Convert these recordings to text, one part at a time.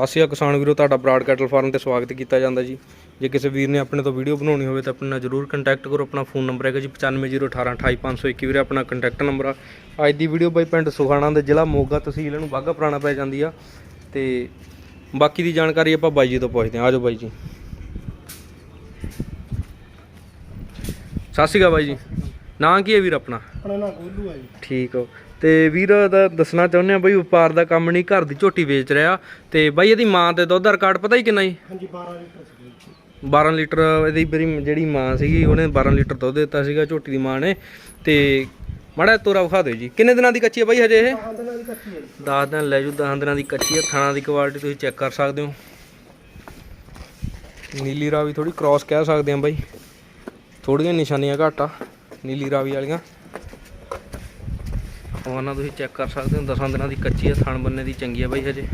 ਸਤਿ ਸ਼੍ਰੀ ਅਕਾਲ ਕਿਸਾਨ ਵੀਰੋ, ਤੁਹਾਡਾ ਬਰਾਡ ਕੈਟਲ ਫਾਰਮ ਤੇ ਸਵਾਗਤ ਕੀਤਾ ਜਾਂਦਾ ਜੀ। ਜੇ ਕਿਸੇ ਵੀਰ ਨੇ ਆਪਣੇ ਤੋਂ ਵੀਡੀਓ ਬਣਾਉਣੀ ਹੋਵੇ ਤਾਂ ਆਪਣੇ ਨਾਲ ਜਰੂਰ ਕੰਟੈਕਟ ਕਰੋ, ਆਪਣਾ ਫੋਨ ਨੰਬਰ ਹੈਗਾ ਜੀ 9501828521 ਵੀਰੇ, ਆਪਣਾ ਕੰਟੈਕਟ ਨੰਬਰ ਆ। ਅੱਜ ਦੀ ਵੀਡੀਓ ਬਾਈ ਪਿੰਡ ਸੁਖਾਣਾ ਦੇ ਜ਼ਿਲ੍ਹਾ ਮੋਗਾ ਤਹਿਸੀਲ ਨੂੰ ਬਾਗਾ ਪੁਰਾਣਾ ਪੈ ਜਾਂਦੀ ਆ। ਤੇ ਬਾਕੀ ਦੀ ਜਾਣਕਾਰੀ ਆਪਾਂ ਬਾਈ ਜੀ ਤੋਂ ਪੁੱਛਦੇ ਹਾਂ। ਆਜੋ ਬਾਈ ਜੀ। ਸਤਿ ਸ਼੍ਰੀ ਅਕਾਲ ਬਾਈ ਜੀ। ਨਾਂ ਕੀ ਹੈ ਵੀਰ ਆਪਣਾ? ਆਪਣਾ ਨਾਂ ਗੋਲੂ ਆ ਜੀ। ਠੀਕ ਹੋ ਤੇ ਵੀਰ ਦਾ ਦੱਸਣਾ ਚਾਹੁੰਦੇ ਆ ਬਈ ਵਪਾਰ ਦਾ ਕੰਮ ਨਹੀਂ ਘਰ ਦੀ ਝੋਟੀ ਵੇਚ ਰਿਹਾ। ਤੇ ਬਈ ਇਹਦੀ ਮਾਂ ਤੇ ਦੁੱਧ ਦਾ ਰਿਕਾਰਡ ਪਤਾ ਹੀ ਕਿੰਨਾ ਜੀ? ਹਾਂਜੀ 12 ਲੀਟਰ ਸੀ 12 ਲੀਟਰ ਇਹਦੀ ਮੇਰੀ ਜਿਹੜੀ ਮਾਂ ਸੀਗੀ ਉਹਨੇ 12 ਲੀਟਰ ਦੁੱਧ ਦਿੱਤਾ ਸੀਗਾ ਝੋਟੀ ਦੀ ਮਾਂ ਨੇ। ਤੇ ਮਾੜਾ ਤੋਰਾ ਵਿਖਾ ਦਿਓ ਜੀ। ਕਿੰਨੇ ਦਿਨਾਂ ਦੀ ਕੱਚੀ ਹੈ ਬਾਈ ਹਜੇ ਇਹ? ਹਾਂ ਦਿਨਾਂ ਦੀ ਕੱਚੀ ਹੈ ਜੀ। 10 ਦਿਨ ਲੈ ਜੂ 10 ਦਿਨਾਂ ਦੀ ਕੱਚੀ ਹੈ ਥਾਣਾ ਦੀ ਕੁਆਲਿਟੀ ਤੁਸੀਂ ਚੈੱਕ ਕਰ ਸਕਦੇ ਹੋ। ਨੀਲੀ ਰਾਵੀ ਥੋੜੀ ਕ੍ਰਾਸ ਕਹਿ ਸਕਦੇ ਆ ਬਾਈ। ਥੋੜੀਆਂ ਨਿਸ਼ਾਨੀਆਂ ਘੱਟ ਆ ਨੀਲੀ ਰਾਵੀ ਵਾਲੀਆਂ। ਉਹਨਾਂ ਤੁਸੀਂ ਚੈੱਕ ਕਰ ਸਕਦੇ ਹੋ 10 ਦਿਨਾਂ ਦੀ ਕੱਚੀ ਹੈ ਥਣ ਬੰਨੇ ਦੀ ਚੰਗੀ ਆ ਬਾਈ ਹਜੇ।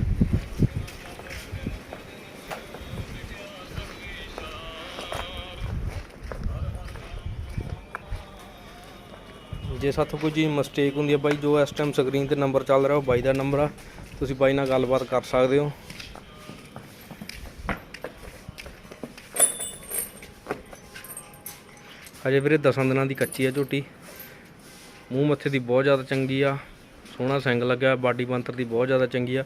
ਜੇ ਸਾਥੋਂ ਕੋਈ ਚੀਜ਼ ਮਿਸਟੇਕ ਹੁੰਦੀ ਹੈ ਬਾਈ, ਜੋ ਇਸ ਟਾਈਮ ਸਕਰੀਨ ਤੇ ਨੰਬਰ ਚੱਲ ਰਿਹਾ ਉਹ ਬਾਈ ਦਾ ਨੰਬਰ ਆ। ਤੁਸੀਂ ਬਾਈ ਨਾਲ ਗੱਲਬਾਤ ਕਰ ਸਕਦੇ ਹੋ। ਹਜੇ ਵੀਰੇ 10 ਦਿਨਾਂ ਦੀ ਕੱਚੀ ਆ ਝੋਟੀ। ਮੂੰਹ ਮੱਥੇ ਦੀ ਬਹੁਤ ਜ਼ਿਆਦਾ ਚੰਗੀ ਆ ਸੋਹਣਾ ਸਿੰਗ ਲੱਗਿਆ ਬਾਡੀ ਬੰਤਰ ਦੀ ਬਹੁਤ ਜ਼ਿਆਦਾ ਚੰਗੀ ਆ।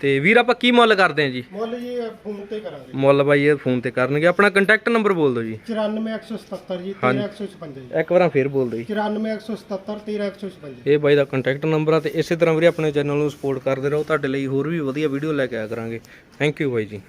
ਤੇ ਵੀਰ ਆਪਾਂ ਕੀ ਮੁੱਲ ਕਰਦੇ ਆ ਜੀ? ਮੁੱਲ ਜੀ ਫੋਨ ਤੇ ਕਰਾਂਗੇ। ਮੁੱਲ ਬਾਈ ਇਹ ਫੋਨ ਤੇ ਕਰਨਗੇ। ਆਪਣਾ ਕੰਟੈਕਟ ਨੰਬਰ ਬੋਲ ਦਿਓ ਜੀ। 94177 ਜੀ 13156 ਜੀ। ਇੱਕ ਵਾਰਾਂ ਫੇਰ ਬੋਲ ਦਿਓ ਜੀ। 94177 13156 ਇਹ ਬਾਈ ਦਾ ਕੰਟੈਕਟ ਨੰਬਰ ਆ ਤੇ ਇਸੇ ਤਰ੍ਹਾਂ ਵੀਰੇ ਆਪਣੇ ਚੈਨਲ ਨੂੰ ਸਪੋਰਟ ਕਰਦੇ ਰਹੋ। ਤੁਹਾਡੇ ਲਈ ਹੋਰ ਵੀ ਵਧੀਆ ਵੀਡੀਓ ਲੈ ਕੇ ਆਇਆ ਕਰਾਂਗੇ। ਥੈਂਕ ਯੂ ਬਾਈ ਜੀ।